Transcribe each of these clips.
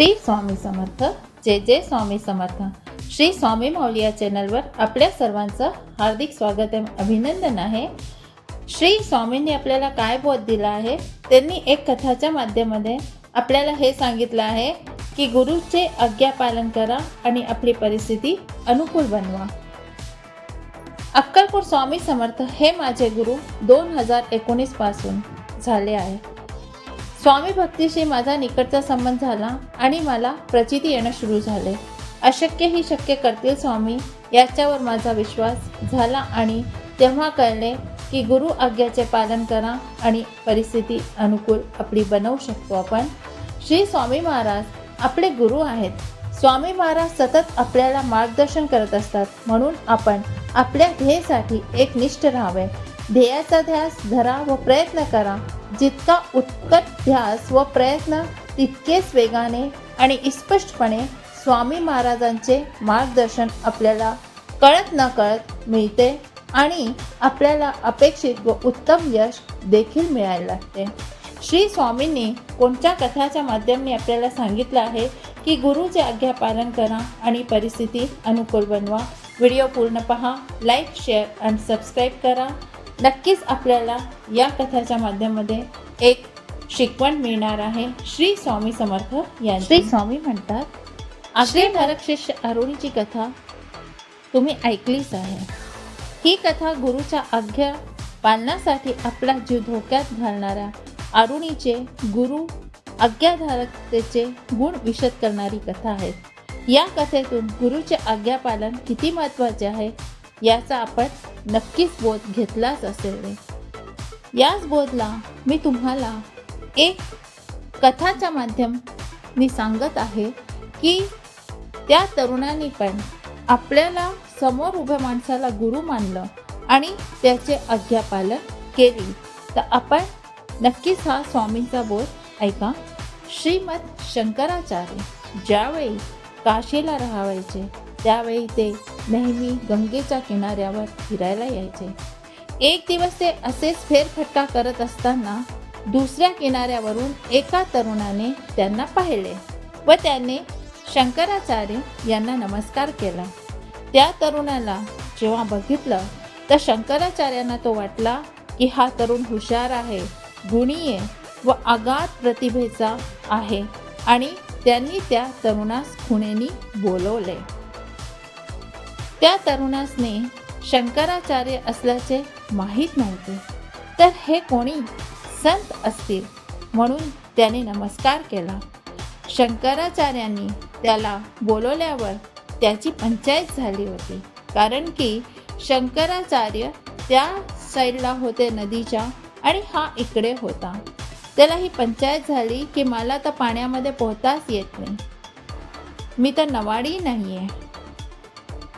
श्री स्वामी समर्थ. जय जय स्वामी समर्थ. श्री स्वामी माऊली या चॅनलवर आपल्या सर्वांचं हार्दिक स्वागत आहे अभिनंदन आहे. श्री स्वामींनी आपल्याला काय बोध दिला आहे? त्यांनी एक कथाच्या माध्यमामध्ये आपल्याला हे सांगितलं आहे की गुरुचे आज्ञापालन करा आणि आपली परिस्थिती अनुकूल बनवा. अक्कलपूर स्वामी समर्थ हे माझे गुरु दोन हजार एकोणीसपासून झाले आहे. स्वामी भक्तीशी माझा निकटचा संबंध झाला आणि मला प्रचिती येणं सुरू झाले. अशक्य ही शक्य करतील स्वामी याच्यावर माझा विश्वास झाला आणि तेव्हा कळले की गुरु आज्ञाचे पालन करा आणि परिस्थिती अनुकूल आपली बनवू शकतो आपण. श्री स्वामी महाराज आपले गुरु आहेत. स्वामी महाराज सतत आपल्याला मार्गदर्शन करत असतात म्हणून आपण आपल्या ध्येयासाठी एक निष्ठ राहावे. ध्येयाचा ध्यास धरा व प्रयत्न करा. जितका उत्कट ध्यास व प्रयत्न तितकेच वेगाने आणि स्पष्टपणे स्वामी महाराजांचे मार्गदर्शन आपल्याला कळत न कळत मिळते आणि आपल्याला अपेक्षित व उत्तम यश देखील मिळायला लागते. श्री स्वामींनी कोणत्या कथाच्या माध्यमाने आपल्याला सांगितलं आहे की गुरुचे आज्ञा पालन करा आणि परिस्थिती अनुकूल बनवा. व्हिडिओ पूर्ण पहा लाईक शेअर आणि सबस्क्राईब करा. नक्कीच आपल्याला या कथाच्या माध्यमामध्ये एक शिकवण मिळणार आहे. श्री स्वामी समर्थ यांची. श्री स्वामी म्हणतात आग्रे नरक शिष्य अरुणीची कथा तुम्ही ऐकलीच आहे. ही कथा गुरुच्या आज्ञा पालनासाठी आपला जीव धोक्यात घालणाऱ्या अरुणीचे गुरु आज्ञाधारकतेचे गुण विशद करणारी कथा आहे. या कथेतून गुरुचे आज्ञापालन किती महत्त्वाचे आहे याचा आपण नक्कीच बोध घेतलाच असेल याच बोधला मी तुम्हाला एक कथाच्या माध्यम मी सांगत आहे की त्या तरुणांनी पण आपल्याला समोर उभ्या माणसाला गुरु मानलं आणि त्याचे आज्ञापालन केली. तर आपण नक्कीच हा स्वामींचा बोध ऐका. श्रीमद शंकराचार्य ज्यावेळी काशीला राहावायचे त्यावेळी ते नेहमी गंगेच्या किनाऱ्यावर फिरायला यायचे. एक दिवस ते असेच फेरफटका करत असताना दुसऱ्या किनाऱ्यावरून एका तरुणाने त्यांना पाहिले व त्याने शंकराचार्य यांना नमस्कार केला. त्या तरुणाला जेव्हा बघितलं तर शंकराचार्यांना तो वाटला की हा तरुण हुशार आहे गुणीय व आगात प्रतिभेचा आहे आणि त्यांनी त्या तरुणास खुणेनी बोलवले. त्या तरुणासने शंकराचार्य असल्याचे माहीत नव्हते. तर हे कोणी? संत असतील म्हणून त्याने नमस्कार केला. शंकराचार्यांनी त्याला बोलवल्यावर त्याची पंचायत झाली होती. कारण की शंकराचार्य त्या साईडला होते नदीच्या आणि हा इकडे होता. त्याला ही पंचायत झाली की मला तर पाण्यामध्ये पोहताच येत नाही. मी तर नवाडी नाही आहे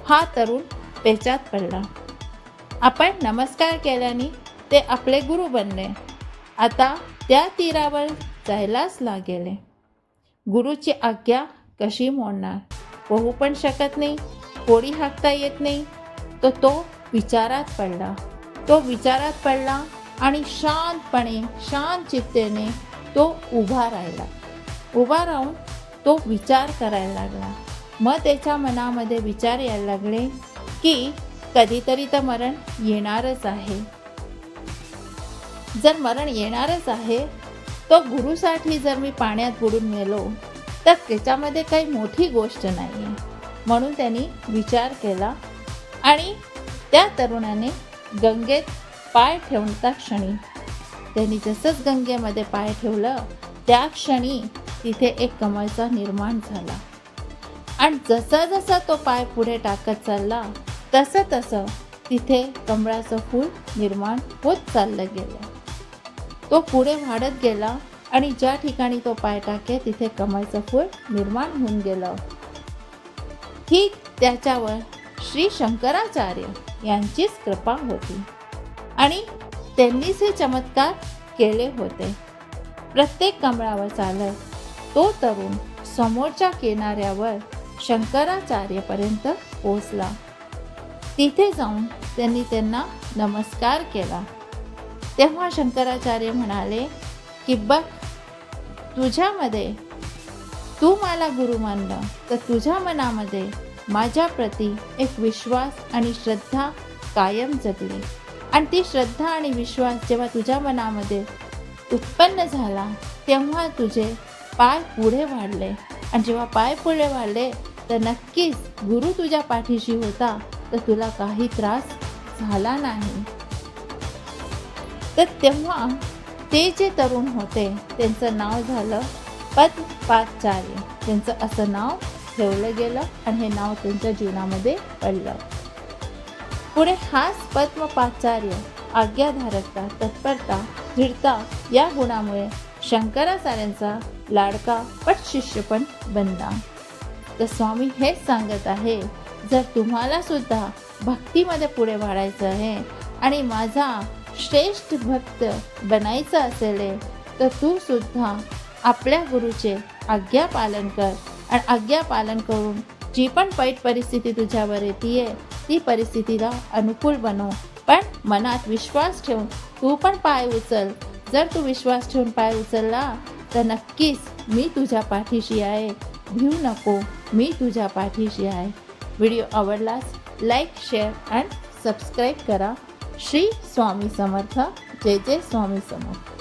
हा तरुण पेचात पडला. आपण नमस्कार केल्याने ते आपले गुरु बनले. आता त्या तीरावर जायलाच लागेल. गुरुची आज्ञा कशी मोडणार? पोहू पण शकत नाही होडी हाकता येत नाही. तर तो विचारात पडला. तो विचारात पडला आणि शांतपणे शांत चित्तेने तो उभा राहिला. उभा राहून तो विचार करायला लागला. मग त्याच्या मनामध्ये विचार यायला लागले की कधीतरी तर मरण येणारच आहे. जर मरण येणारच आहे तो गुरुसाठी जर मी पाण्यात बुडून मेलो तर त्याच्यामध्ये काही मोठी गोष्ट नाही आहे म्हणून त्यांनी विचार केला आणि त्या तरुणाने गंगेत पाय ठेवता क्षणी त्यांनी जसंच गंगेमध्ये पाय ठेवलं त्या क्षणी तिथे एक कमळचा निर्माण झाला. आणि जसा जसा तो पाय पुढे टाकत चालला तसं तसं तिथे कमळाचं फूल निर्माण होत चाललं गेलं. तो पुढे वाढत गेला आणि ज्या ठिकाणी तो पाय टाके तिथे कमळचं फूल निर्माण होऊन गेलं. ही त्याच्यावर श्री शंकराचार्य यांचीच कृपा होती. आणि त्यांनीच हे चमत्कार केले होते. प्रत्येक कमळावर चालत तो तरुण समोरच्या किनाऱ्यावर शंकराचार्यपर्यंत पोचला तिथे जाऊन त्यांनी त्यांना नमस्कार केला. तेव्हा शंकराचार्य म्हणाले की बघ तुझ्यामध्ये तू मला गुरु मानलं तर तुझ्या मनामध्ये माझ्याप्रती एक विश्वास आणि श्रद्धा कायम जगली. आणि ती श्रद्धा आणि विश्वास जेव्हा तुझ्या मनामध्ये उत्पन्न झाला तेव्हा तुझे पाय पुढे वाढले. आणि जेव्हा पाय पुढे वाढले तर नक्कीच गुरु तुझ्या पाठीशी होता तर तुला काही त्रास झाला नाही. तर तेव्हा ते जे तरुण होते त्यांचं नाव झालं पद्मपाचार्य त्यांचं असं नाव ठेवलं गेलं आणि हे नाव त्यांच्या जीवनामध्ये पडलं. पुढे हाच पद्मपाचार्य आज्ञाधारकता तत्परता दृढता या गुणामुळे शंकराचार्यांचा लाडका पट शिष्य पण बनला. तर स्वामी हेच सांगत आहे जर तुम्हाला सुद्धा भक्तीमध्ये पुढे वाढायचं आहे आणि माझा श्रेष्ठ भक्त बनायचं असेल तर तू सुद्धा आपल्या गुरुचे आज्ञा पालन कर आणि आज्ञा पालन करून जी पण वाईट परिस्थिती तुझ्यावर येते ती परिस्थितीला अनुकूल बनव पण मनात विश्वास ठेवून तू पण पाय उचल. जर तू विश्वास ठेवून पाय उचलला तर नक्कीच मी तुझ्या पाठीशी आहे. भिऊ नको. मी तुझ्या पाठीशी आहे. व्हिडिओ आवडलास लाईक शेअर अँड सबस्क्राईब करा. श्री स्वामी समर्थ. जय जय स्वामी समर्थ.